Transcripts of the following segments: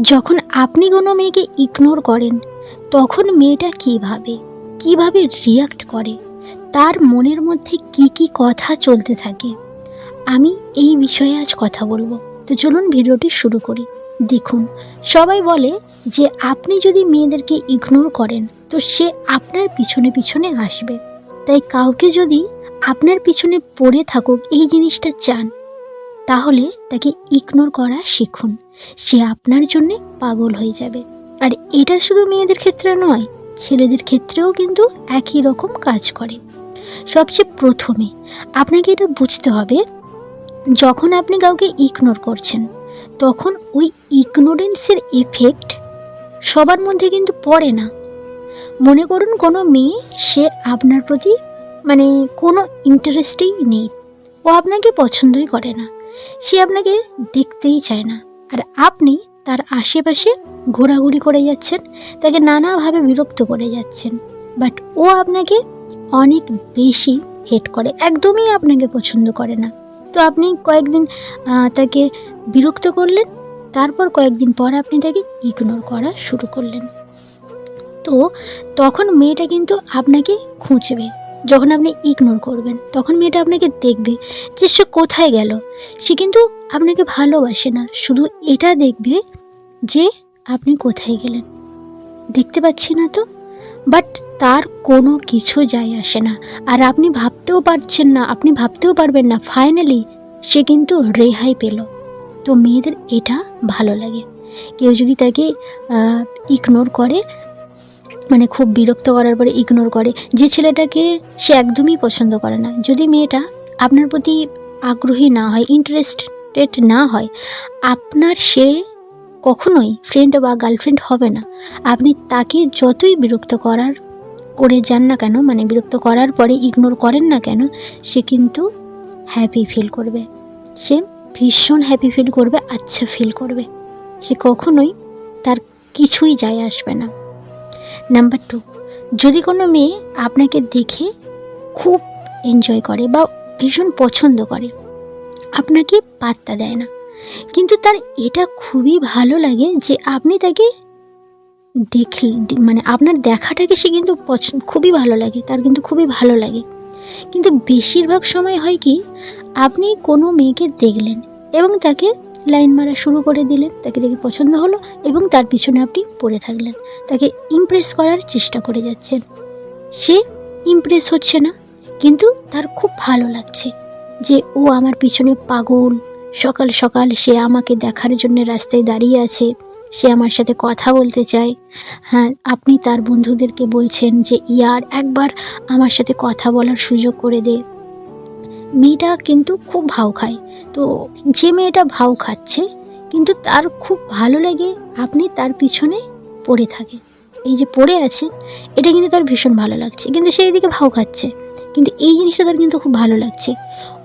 যখন আপনি কোনো মেয়েকে ইগনোর করেন, তখন মেয়েটা কী ভাবে? কীভাবে রিয়াক্ট করে? তার মনের মধ্যে কি কি কথা চলতে থাকে? আমি এই বিষয়ে আজ কথা বলব। তো চলুন ভিডিওটি শুরু করি। দেখুন, সবাই বলে যে আপনি যদি মেয়েদেরকে ইগনোর করেন, তো সে আপনার পিছনে পিছনে আসবে। তাই কাউকে যদি আপনার পিছনে পড়ে থাকুক, এই জিনিসটা চান। তাহলে তাকে ইগনোর করা শিখুন। সে আপনার জন্যে পাগল হয়ে যাবে। আর এটা শুধু মেয়েদের ক্ষেত্রে নয়, ছেলেদের ক্ষেত্রেও কিন্তু একই রকম কাজ করে। সবচেয়ে প্রথমে আপনাকে এটা বুঝতে হবে, যখন আপনি কাউকে ইগনোর করছেন, তখন ওই ইগনোরেন্সের এফেক্ট সবার মধ্যে কিন্তু পড়ে না। মনে করুন কোনো মেয়ে, সে আপনার প্রতি মানে কোনো ইন্টারেস্টেই নেই। ও আপনাকে পছন্দই করে না। সে আপনাকে দেখতেই চায় না। আর আপনি তার আশেপাশে ঘোরাঘুরি করে যাচ্ছেন, তাকে নানাভাবে বিরক্ত করে যাচ্ছেন। বাট ও আপনাকে অনেক বেশি হেট করে, একদমই আপনাকে পছন্দ করে না। তো আপনি কয়েকদিন তাকে বিরক্ত করলেন, তারপর কয়েকদিন পর আপনি তাকে ইগনোর করা শুরু করলেন। তো তখন মেয়েটা কিন্তু আপনাকে খুঁজবে। যখন আপনি ইগনোর করবেন, তখন মেয়েটা আপনাকে দেখবে যে সে কোথায় গেল। সে কিন্তু আপনাকে ভালোবাসে না, শুধু এটা দেখবে যে আপনি কোথায় গেলেন। দেখতে পাচ্ছি না তো? বাট তার কোনো কিছু যায় আসে না। আর আপনি ভাবতেও পারছেন না, আপনি ভাবতেও পারবেন না ফাইনালি সে কিন্তু রেহাই পেল। তো মেয়েদের এটা ভালো লাগে। কেউ যদি তাকে ইগনোর করে মানে খুব বিরক্ত করার পরে ইগনোর করে। যে ছেলেটাকে সে একদমই পছন্দ করে না। যদি মেয়েটা আপনার প্রতি আগ্রহী না হয় ইন্টারেস্টেড না হয়, আপনার সে কখনোই ফ্রেন্ড বা গার্লফ্রেন্ড হবে না। আপনি তাকে যতই বিরক্ত করার করে যান না কেন মানে বিরক্ত করার পরে ইগনোর করেন না কেন, সে কিন্তু হ্যাপি ফিল করবে। সে ভীষণ হ্যাপি ফিল করবে আচ্ছা ফিল করবে। সে কখনোই তার কিছুই যায় আসবে না। নাম্বার টু যদি কোনো মেয়ে আপনাকে দেখে খুব এনজয় করে বা ভীষণ পছন্দ করে, আপনাকে পাত্তা দেয় না। কিন্তু তার এটা খুবই ভালো লাগে যে আপনি তাকে দেখ মানে আপনার দেখাটাকে সে কিন্তু খুবই ভালো লাগে, তার কিন্তু খুবই ভালো লাগে। কিন্তু বেশিরভাগ সময় হয় কি, আপনি কোনো মেয়েকে দেখলেন এবং তাকে লাইন মারা শুরু করে দিলেন, তাকে দেখে পছন্দ হলো এবং তার পিছনে আপনি পড়ে থাকলেন। তাকে ইমপ্রেস করার চেষ্টা করে যাচ্ছেন। সে ইমপ্রেস হচ্ছে না, কিন্তু তার খুব ভালো লাগছে যে ও আমার পিছনে পাগল। সকাল সকাল সে আমাকে দেখার জন্য রাস্তায় দাঁড়িয়ে আছে, সে আমার সাথে কথা বলতে চায়। হ্যাঁ আপনি তার বন্ধুদেরকে বলছেন যে ইয়ার একবার আমার সাথে কথা বলার সুযোগ করে দে। মেয়েটা কিন্তু খুব ভাও খায়। তো যে মেয়েটা ভাও খাচ্ছে, কিন্তু তার খুব ভালো লাগে আপনি তার পিছনে পড়ে থাকে। এই যে পড়ে আছে, এটা কিন্তু তার ভীষণ ভালো লাগছে। কিন্তু সেই দিকে ভাও খাচ্ছে। কিন্তু এই জিনিসটা তার কিন্তু খুব ভালো লাগছে।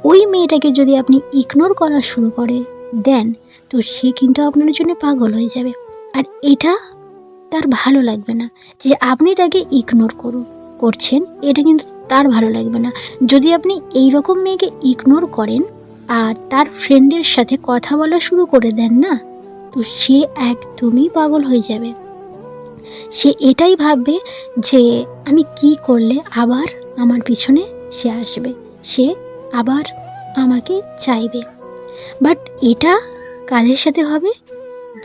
ওই মেয়েটাকে যদি আপনি ইগনোর করা শুরু করে, দেন, তো সে কিন্তু আপনার জন্য পাগল হয়ে যাবে। আর এটা তার ভালো লাগবে না যে আপনি তাকে ইগনোর করুন করছেন। এটা কিন্তু তার ভালো লাগবে না। যদি আপনি এই রকম মেয়েকে ইগনোর করেন আর তার ফ্রেন্ডের সাথে কথা বলা শুরু করে দেন না, তো সে একদমই পাগল হয়ে যাবে। সে এটাই ভাববে যে আমি কি করলে আবার আমার পিছনে সে আসবে। সে আবার আমাকে চাইবে। বাট এটা কাদের সাথে হবে?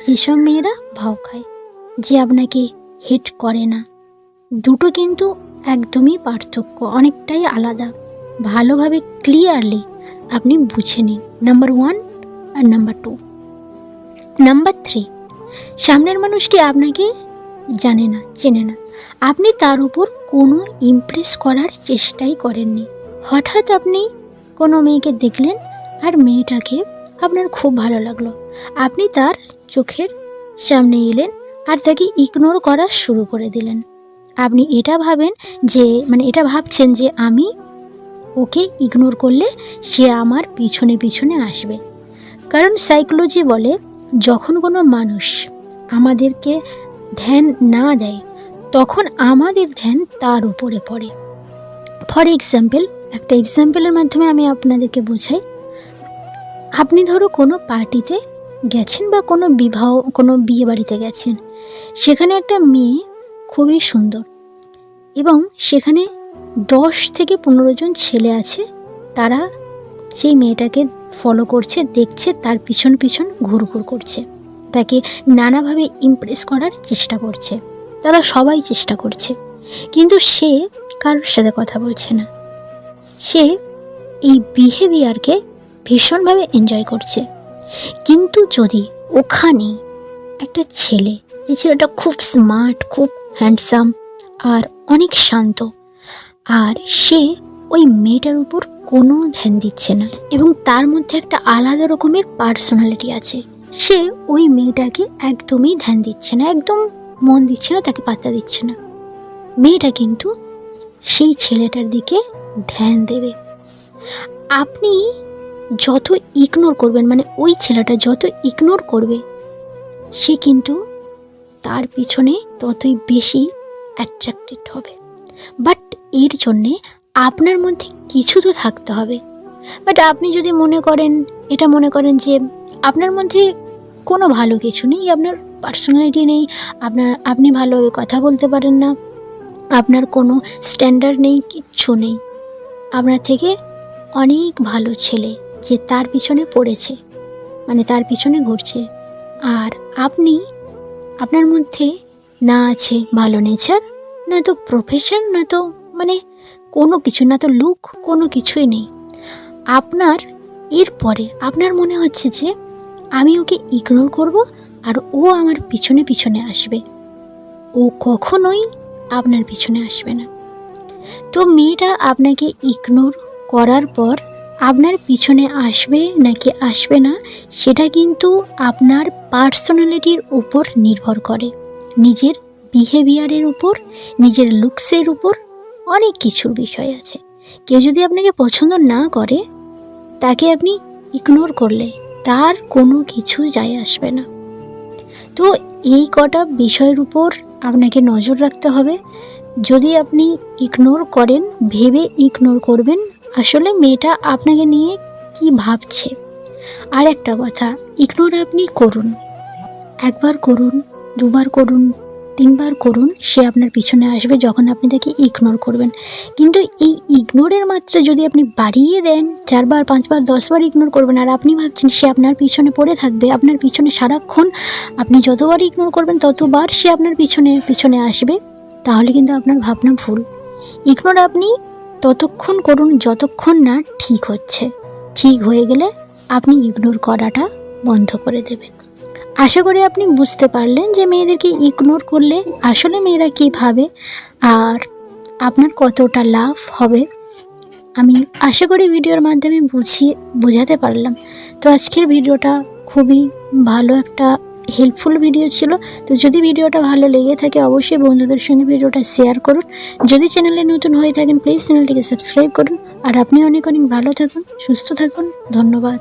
যেসব মেয়েরা ভাও খায়, যে আপনাকে হেট করে না। দুটো কিন্তু একদমই পার্থক্য অনেকটাই আলাদা। ভালোভাবে ক্লিয়ারলি আপনি বুঝে নিন। নাম্বার ওয়ান আর নাম্বার টু নাম্বার থ্রি সামনের মানুষটি আপনাকে জানে না, চেনে না? আপনি তার উপর কোনো ইমপ্রেস করার চেষ্টাই করেননি। হঠাৎ আপনি কোনো মেয়েকে দেখলেন আর মেয়েটাকে আপনার খুব ভালো লাগল। আপনি তার চোখের সামনে এলেন আর তাকে ইগনোর করা শুরু করে দিলেন। আপনি এটা ভাবেন যে মানে এটা ভাবছেন যে আমি ওকে ইগনোর করলে সে আমার পিছনে পিছনে আসবে। কারণ সাইকোলজি বলে, যখন কোনো মানুষ আমাদেরকে ধ্যান না দেয়, তখন আমাদের ধ্যান তার উপরে পড়ে। ফর এক্সাম্পল একটা এক্সাম্পলের মাধ্যমে আমি আপনাদেরকে বোঝাই। আপনি ধরো কোনো পার্টিতে গেছেন বা কোনো বিবাহ, কোনো বিয়ে বাড়িতে গেছেন। সেখানে একটা মেয়ে খুবই সুন্দর। এবং সেখানে দশ থেকে পনেরো জন ছেলে আছে, তারা সেই মেয়েটাকে ফলো করছে, দেখছে, তার পিছন পিছন ঘুরঘুর করছে। তাকে নানাভাবে ইমপ্রেস করার চেষ্টা করছে। তারা সবাই চেষ্টা করছে। কিন্তু সে কারোর সাথে কথা বলছে না। সে এই বিহেভিয়ারকে ভীষণভাবে এনজয় করছে। কিন্তু যদি ওখানে একটা ছেলে যে ছেলেটা খুব স্মার্ট খুব হ্যান্ডসাম আর অনেক শান্ত। আর সে ওই মেয়েটার উপর কোনো ধ্যান দিচ্ছে না এবং তার মধ্যে একটা আলাদা রকমের পার্সোনালিটি আছে। সে ওই মেয়েটাকে একদমই ধ্যান দিচ্ছে না, একদম মন দিচ্ছে না, তাকে পাত্তা দিচ্ছে না। মেয়েটা কিন্তু সেই ছেলেটার দিকে ধ্যান দেবে। আপনি যত ইগনোর করবেন মানে ওই ছেলেটা যত ইগনোর করবে, সে কিন্তু তার পিছনে ততই বেশি অ্যাট্রাক্টেড হবে। বাট এর জন্যে আপনার মধ্যে কিছু তো থাকতে হবে। বাট আপনি যদি মনে করেন, এটা মনে করেন যে আপনার মধ্যে কোনো ভালো কিছু নেই, আপনার পার্সোনালিটি নেই, আপনার, আপনি ভালোভাবে কথা বলতে পারেন না, আপনার কোনো স্ট্যান্ডার্ড নেই, কিচ্ছু নেই। আপনার থেকে অনেক ভালো ছেলে যে তার পিছনে পড়েছে মানে তার পিছনে ঘুরছে। আর আপনি আপনার মধ্যে না আছে ভালো নেচার না তো প্রফেশন না তো মানে কোনো কিছু, না তো লুক কোনো কিছুই নেই। আপনার, এরপরে আপনার মনে হচ্ছে যে আমি ওকে ইগনোর করব আর ও আমার পিছনে পিছনে আসবে। ও কখনোই আপনার পিছনে আসবে না। তো মেয়েটা আপনাকে ইগনোর করার পর আপনার পিছনে আসবে নাকি আসবে না, সেটা কিন্তু আপনার পার্সোনালিটির উপর নির্ভর করে। নিজের বিহেভিয়ারের উপর, নিজের লুকসের উপর অনেক কিছুর বিষয় আছে। কেউ যদি আপনাকে পছন্দ না করে, তাকে আপনি ইগনোর করলে তার কোনো কিছু যায় আসবে না। তো এই কটা বিষয়ের উপর আপনাকে নজর রাখতে হবে। যদি আপনি ইগনোর করেন, ভেবে ইগনোর করবেন, আসলে মেয়েটা আপনাকে নিয়ে কি ভাবছে? আর একটা কথা ইগনোর আপনি করুন। একবার করুন, দুবার করুন, তিনবার করুন, সে আপনার পিছনে আসবে যখন আপনি তাকে ইগনোর করবেন। কিন্তু এই ইগনোরের মাত্রা যদি আপনি বাড়িয়ে দেন, চারবার, পাঁচবার, দশবার ইগনোর করবেন, আর আপনি ভাবছেন সে আপনার পিছনে পড়ে থাকবে, আপনার পিছনে সারাক্ষণ আপনি যতবার ইগনোর করবেন, ততবার সে আপনার পিছনে পিছনে আসবে, তাহলে কিন্তু আপনার ভাবনা ভুল। ইগনোর আপনি ততক্ষণ করুন যতক্ষণ না ঠিক হচ্ছে। ঠিক হয়ে গেলে আপনি ইগনোর করাটা বন্ধ করে দেবেন। আশা করি আপনি বুঝতে পারলেন যে মেয়েদেরকে ইগনোর করলে আসলে মেয়েরা কী ভাবে আর আপনার কতটা লাভ হবে। আমি আশা করি ভিডিওর মাধ্যমে বুঝিয়ে, বোঝাতে পারলাম। তো আজকের ভিডিওটা খুবই ভালো একটা হেল্পফুল ভিডিও ছিল। তো যদি ভিডিওটা ভালো লেগে থাকে, অবশ্যই বন্ধুদের সঙ্গে ভিডিওটা শেয়ার করুন। যদি চ্যানেলে নতুন হয়ে থাকেন প্লিজ চ্যানেলটিকে সাবস্ক্রাইব করুন। আর আপনি অনেক অনেক ভালো থাকুন, সুস্থ থাকুন। ধন্যবাদ।